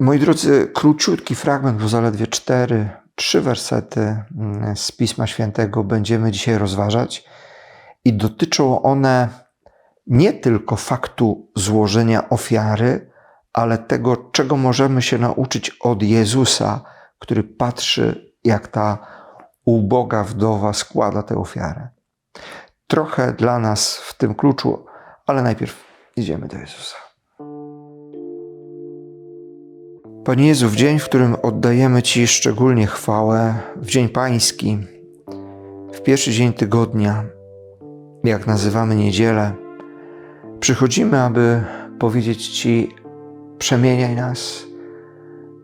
Moi drodzy, króciutki fragment, bo zaledwie cztery, trzy wersety mm, z Pisma Świętego będziemy dzisiaj rozważać i dotyczą one nie tylko faktu złożenia ofiary, ale tego, czego możemy się nauczyć od Jezusa, który patrzy, jak ta uboga wdowa składa tę ofiarę. Trochę dla nas w tym kluczu, ale najpierw idziemy do Jezusa. Panie Jezu, w dzień, w którym oddajemy Ci szczególnie chwałę, w dzień Pański, w pierwszy dzień tygodnia, jak nazywamy niedzielę, przychodzimy, aby powiedzieć Ci: przemieniaj nas,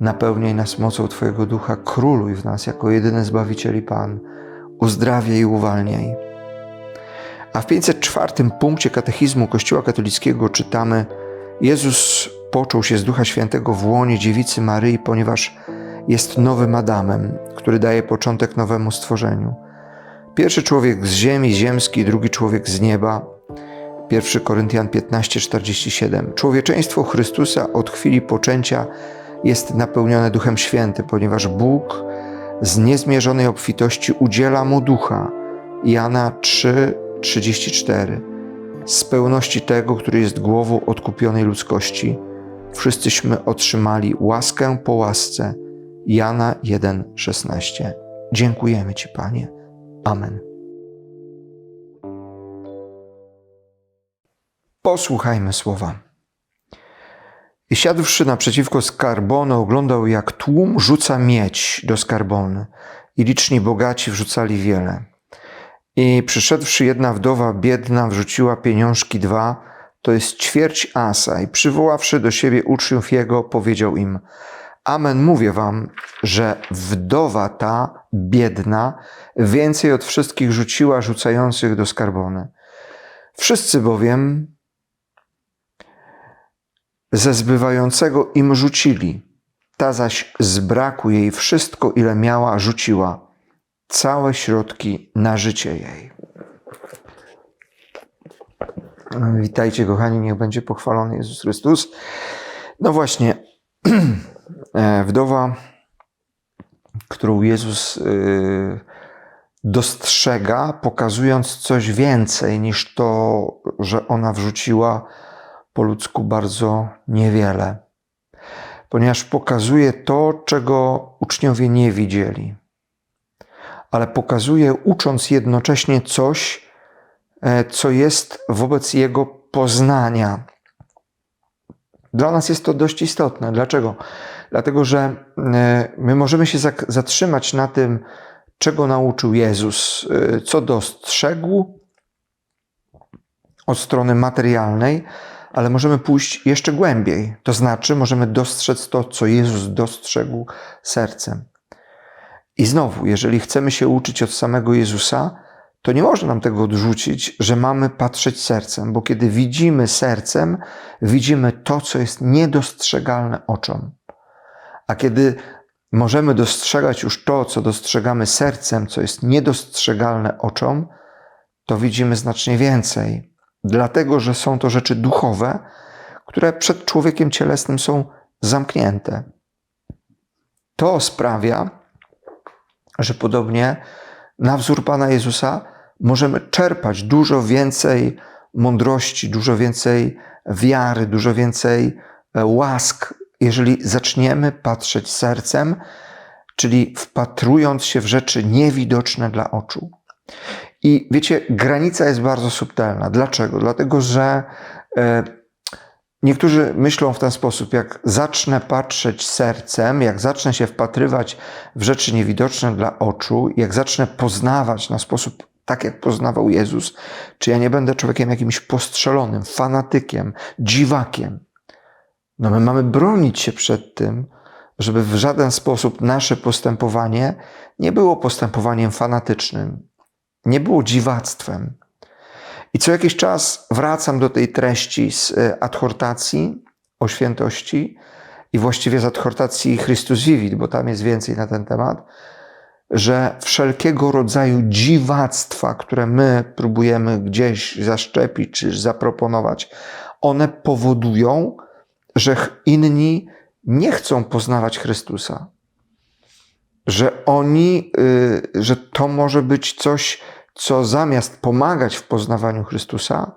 napełniaj nas mocą Twojego ducha, króluj w nas jako jedyny Zbawiciel i Pan, uzdrawiaj i uwalniaj. A w 504 punkcie katechizmu Kościoła katolickiego czytamy: Jezus począł się z Ducha Świętego w łonie dziewicy Maryi, ponieważ jest nowym Adamem, który daje początek nowemu stworzeniu. Pierwszy człowiek z ziemi ziemskiej, drugi człowiek z nieba. 1 Koryntian 15:47. Człowieczeństwo Chrystusa od chwili poczęcia jest napełnione Duchem Świętym, ponieważ Bóg z niezmierzonej obfitości udziela mu ducha. Jana 3:34. Z pełności tego, który jest głową odkupionej ludzkości wszyscyśmy otrzymali łaskę po łasce. Jana 1:16. Dziękujemy Ci, Panie. Amen. Posłuchajmy słowa. I siadłszy naprzeciwko skarbony, oglądał, jak tłum rzuca miedź do skarbony, i liczni bogaci wrzucali wiele. I przyszedłszy jedna wdowa biedna, wrzuciła pieniążki dwa, to jest ćwierć asa, i przywoławszy do siebie uczniów jego, powiedział im: Amen, mówię wam, że wdowa ta, biedna, więcej od wszystkich rzuciła rzucających do skarbony. Wszyscy bowiem ze zbywającego im rzucili, ta zaś z braku jej wszystko, ile miała, rzuciła, całe środki na życie jej. Witajcie, kochani, niech będzie pochwalony Jezus Chrystus. No właśnie, e, wdowa, którą Jezus y, dostrzega, pokazując coś więcej niż to, że ona wrzuciła po ludzku bardzo niewiele, ponieważ pokazuje to, czego uczniowie nie widzieli, ale pokazuje, ucząc jednocześnie coś, E, co jest wobec Jego poznania. Dla nas jest to dość istotne. Dlaczego? Dlatego, że e, my możemy się zatrzymać na tym, czego nauczył Jezus, e, co dostrzegł od strony materialnej, ale możemy pójść jeszcze głębiej. To znaczy, możemy dostrzec to, co Jezus dostrzegł sercem. I znowu, jeżeli chcemy się uczyć od samego Jezusa, to nie można nam tego odrzucić, że mamy patrzeć sercem, bo kiedy widzimy sercem, widzimy to, co jest niedostrzegalne oczom. A kiedy możemy dostrzegać już to, co dostrzegamy sercem, co jest niedostrzegalne oczom, to widzimy znacznie więcej, dlatego że są to rzeczy duchowe, które przed człowiekiem cielesnym są zamknięte. To sprawia, że podobnie na wzór Pana Jezusa możemy czerpać dużo więcej mądrości, dużo więcej wiary, dużo więcej e, łask, jeżeli zaczniemy patrzeć sercem, czyli wpatrując się w rzeczy niewidoczne dla oczu. I wiecie, granica jest bardzo subtelna. Dlaczego? Dlatego, że e, niektórzy myślą w ten sposób: jak zacznę patrzeć sercem, jak zacznę się wpatrywać w rzeczy niewidoczne dla oczu, jak zacznę poznawać na sposób tak jak poznawał Jezus? Czy ja nie będę człowiekiem jakimś postrzelonym, fanatykiem, dziwakiem? No my mamy bronić się przed tym, żeby w żaden sposób nasze postępowanie nie było postępowaniem fanatycznym, nie było dziwactwem. I co jakiś czas wracam do tej treści z e, adhortacji o świętości i właściwie z adhortacji Christus Vivit, bo tam jest więcej na ten temat, że wszelkiego rodzaju dziwactwa, które my próbujemy gdzieś zaszczepić czy zaproponować, one powodują, że inni nie chcą poznawać Chrystusa. Że oni, y, że to może być coś, co zamiast pomagać w poznawaniu Chrystusa,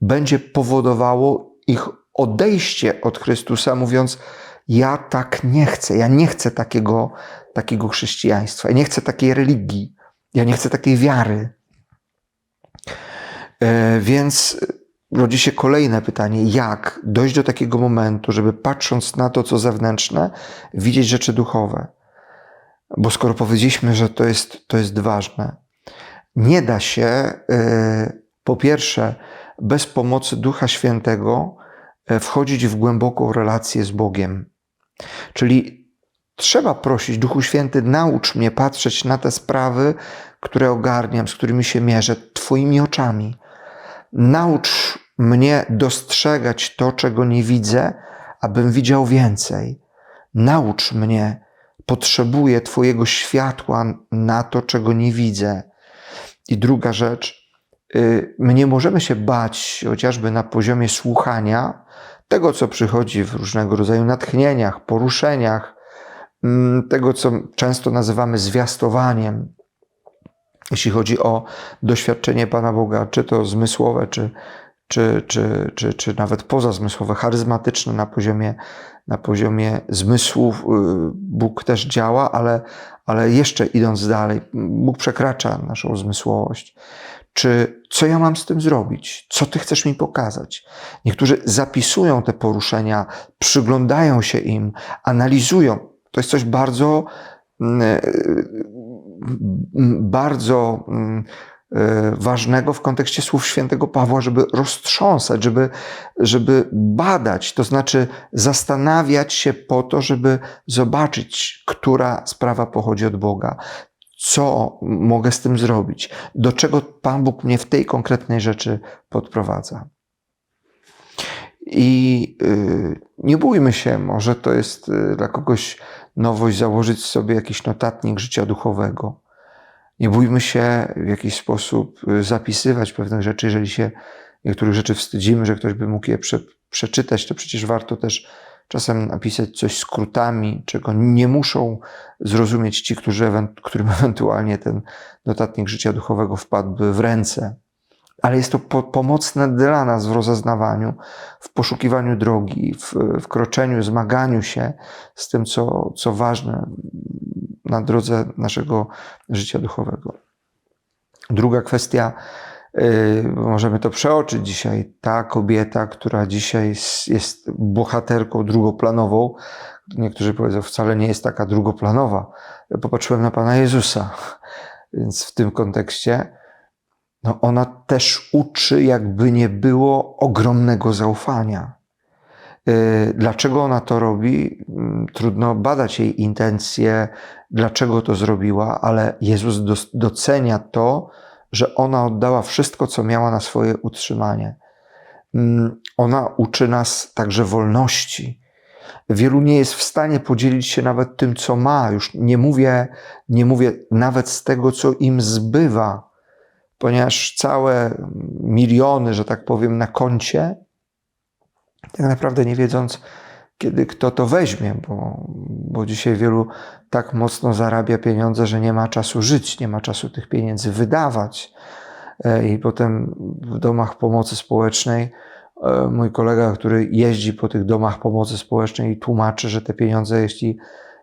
będzie powodowało ich odejście od Chrystusa, mówiąc: Ja tak nie chcę, ja nie chcę takiego, takiego chrześcijaństwa, ja nie chcę takiej religii, ja nie chcę takiej wiary. E, więc rodzi się kolejne pytanie: jak dojść do takiego momentu, żeby patrząc na to, co zewnętrzne, widzieć rzeczy duchowe? Bo skoro powiedzieliśmy, że to jest, to jest ważne, nie da się, e, po pierwsze, bez pomocy Ducha Świętego e, wchodzić w głęboką relację z Bogiem. Czyli trzeba prosić, Duchu Święty, naucz mnie patrzeć na te sprawy, które ogarniam, z którymi się mierzę, Twoimi oczami. Naucz mnie dostrzegać to, czego nie widzę, abym widział więcej. Naucz mnie, potrzebuję Twojego światła na to, czego nie widzę. I druga rzecz, y, my nie możemy się bać, chociażby na poziomie słuchania, tego, co przychodzi w różnego rodzaju natchnieniach, poruszeniach, mm, tego, co często nazywamy zwiastowaniem, jeśli chodzi o doświadczenie Pana Boga, czy to zmysłowe, czy, czy, czy, czy, czy nawet pozazmysłowe, charyzmatyczne na poziomie, na poziomie zmysłów, y, Bóg też działa, ale, ale jeszcze idąc dalej, Bóg przekracza naszą zmysłowość. Czy co ja mam z tym zrobić? Co ty chcesz mi pokazać? Niektórzy zapisują te poruszenia, przyglądają się im, analizują. To jest coś bardzo, mm, bardzo mm, e, ważnego w kontekście słów świętego Pawła, żeby roztrząsać, żeby, żeby badać, to znaczy zastanawiać się po to, żeby zobaczyć, która sprawa pochodzi od Boga, co mogę z tym zrobić, do czego Pan Bóg mnie w tej konkretnej rzeczy podprowadza. I y, nie bójmy się, może to jest y, dla kogoś nowość założyć sobie jakiś notatnik życia duchowego. Nie bójmy się w jakiś sposób y, zapisywać pewnych rzeczy. Jeżeli się niektórych rzeczy wstydzimy, że ktoś by mógł je prze, przeczytać, to przecież warto też czasem napisać coś skrótami, czego nie muszą zrozumieć ci, którzy, którym ewentualnie ten notatnik życia duchowego wpadłby w ręce. Ale jest to po, pomocne dla nas w rozeznawaniu, w poszukiwaniu drogi, w, w kroczeniu, zmaganiu się z tym, co, co ważne na drodze naszego życia duchowego. Druga kwestia, możemy to przeoczyć dzisiaj. Ta kobieta, która dzisiaj jest bohaterką drugoplanową, niektórzy powiedzą, wcale nie jest taka drugoplanowa. Popatrzyłem na Pana Jezusa, więc w tym kontekście no ona też uczy, jakby nie było ogromnego zaufania. Y, dlaczego ona to robi? Mm, trudno badać jej intencje, dlaczego to zrobiła, ale Jezus docenia to, że ona oddała wszystko, co miała na swoje utrzymanie. Mm, ona uczy nas także wolności. Wielu nie jest w stanie podzielić się nawet tym, co ma. Już nie mówię, nie mówię nawet z tego, co im zbywa, ponieważ całe miliony, że tak powiem, na koncie, tak naprawdę nie wiedząc, kiedy kto to weźmie, bo, bo dzisiaj wielu tak mocno zarabia pieniądze, że nie ma czasu żyć, nie ma czasu tych pieniędzy wydawać. E, I potem w domach pomocy społecznej e, mój kolega, który jeździ po tych domach pomocy społecznej i tłumaczy, że te pieniądze, jeśli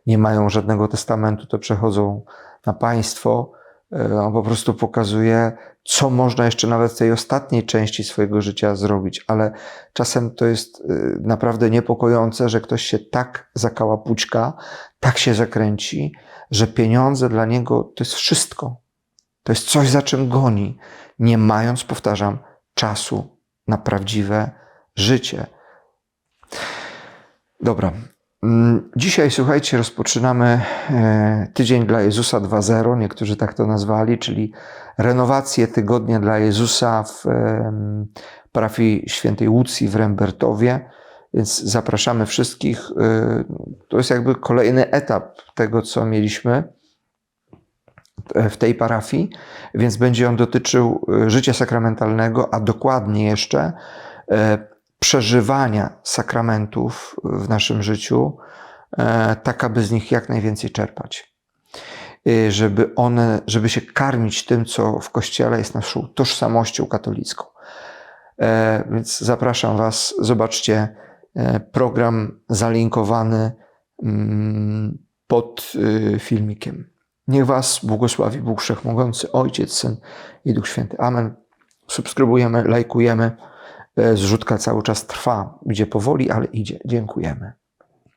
nie mają żadnego testamentu, to przechodzą na państwo. E, on po prostu pokazuje, co można jeszcze nawet w tej ostatniej części swojego życia zrobić, ale czasem to jest e, naprawdę niepokojące, że ktoś się tak zakałapućka, tak się zakręci, że pieniądze dla niego to jest wszystko. To jest coś, za czym goni, nie mając, powtarzam, czasu na prawdziwe życie. Dobra, dzisiaj, słuchajcie, rozpoczynamy e, tydzień dla Jezusa 2.0, niektórzy tak to nazwali, czyli renowację tygodnia dla Jezusa w parafii świętej Łucji w Rembertowie. Więc zapraszamy wszystkich. E, to jest jakby kolejny etap tego, co mieliśmy w tej parafii, więc będzie on dotyczył e, życia sakramentalnego, a dokładnie jeszcze przeżywania sakramentów w naszym życiu, e, tak aby z nich jak najwięcej czerpać. Y, Żeby one, żeby się karmić tym, co w Kościele jest naszą tożsamością katolicką. E, Więc zapraszam Was, zobaczcie e, program zalinkowany mm, pod y, filmikiem. Niech Was błogosławi Bóg Wszechmogący, Ojciec, Syn i Duch Święty. Amen. Subskrybujemy, lajkujemy. E, Zrzutka cały czas trwa, idzie powoli, ale idzie. Dziękujemy.